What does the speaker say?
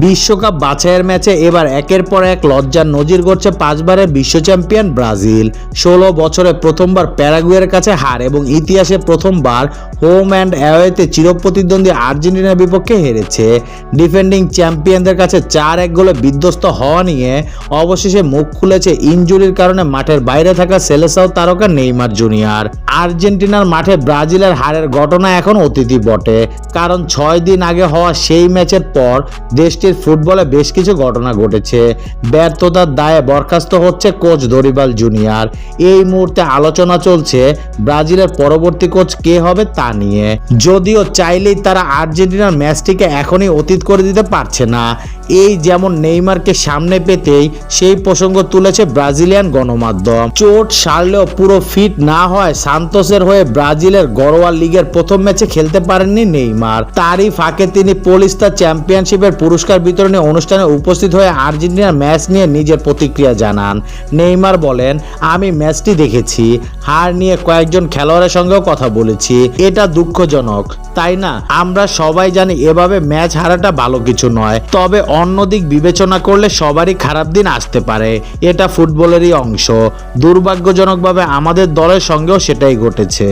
বিশ্বকাপ বাছাইয়ের ম্যাচে এবার একের পর এক লজ্জার নজির করছে পাঁচবারের বিশ্ব চ্যাম্পিয়ন ব্রাজিল। ষোলো বছরে প্রথমবার প্যারাগুয়ের কাছে হার এবং ইতিহাসে প্রথমবার হোম অ্যান্ড অ্যাওয়েতে চিরপ্রতিদ্বন্দ্বী আর্জেন্টিনার বিপক্ষে হেরেছে। ডিফেন্ডিং চ্যাম্পিয়নদের কাছে চার এক গোলে বিধ্বস্ত হওয়া নিয়ে অবশেষে মুখ খুলেছে ইনজুরির কারণে মাঠের বাইরে থাকা সেলেসাও তারকা নেইমার জুনিয়র। আর্জেন্টিনার মাঠে ব্রাজিলের হারের ঘটনা এখন অতিথি বটে। কারণ ছয় দিন আগে হওয়া সেই ম্যাচের পর দেশটির ফুটবলে বেশ কিছু ঘটনা ঘটেছে। ব্যর্থতার দায়ে বরখাস্ত হচ্ছে কোচ দরিবাল জুনিয়র। এই মুহূর্তে আলোচনা চলছে ব্রাজিলের পরবর্তী কোচ কে হবে তা নিয়ে যদিও চাইলেই তারা আর্জেন্টিনার ম্যাচটিকে এখনই অতীত করে দিতে পারছে না। এই যেমন নেইমারকে সামনে পেতেই সেই প্রসঙ্গ তুলেছে ব্রাজিলিয়ান গণমাধ্যম। চোট সারলেও পুরো ফিট না হয় সান্তোসের হয়ে ব্রাজিলের গড়োয়া লিগের প্রথম ম্যাচে খেলতে পারেননি নেইমার। তারই ফাঁকে তিনি পোলিস্তা চ্যাম্পিয়নশিপের পুরস্কার বিতরণী অনুষ্ঠানে উপস্থিত হয়ে আর্জেন্টিনার ম্যাচ নিয়ে নিজের প্রতিক্রিয়া জানান। নেইমার বলেন, আমি ম্যাচটি দেখেছি, হার নিয়ে কয়েকজন খেলোয়াড়ের সঙ্গেও কথা বলেছি। এটা দুঃখজনক। তাই না? আমরা সবাই জানি এভাবে ম্যাচ হারাটা ভালো কিছু নয়। তবে অন্যদিক বিবেচনা করলে সবারই খারাপ দিন আসতে পারে। এটা ফুটবলেরই অংশ। দুর্ভাগ্যজনকভাবে আমাদের দলের সঙ্গেও সেটাই ঘটেছে।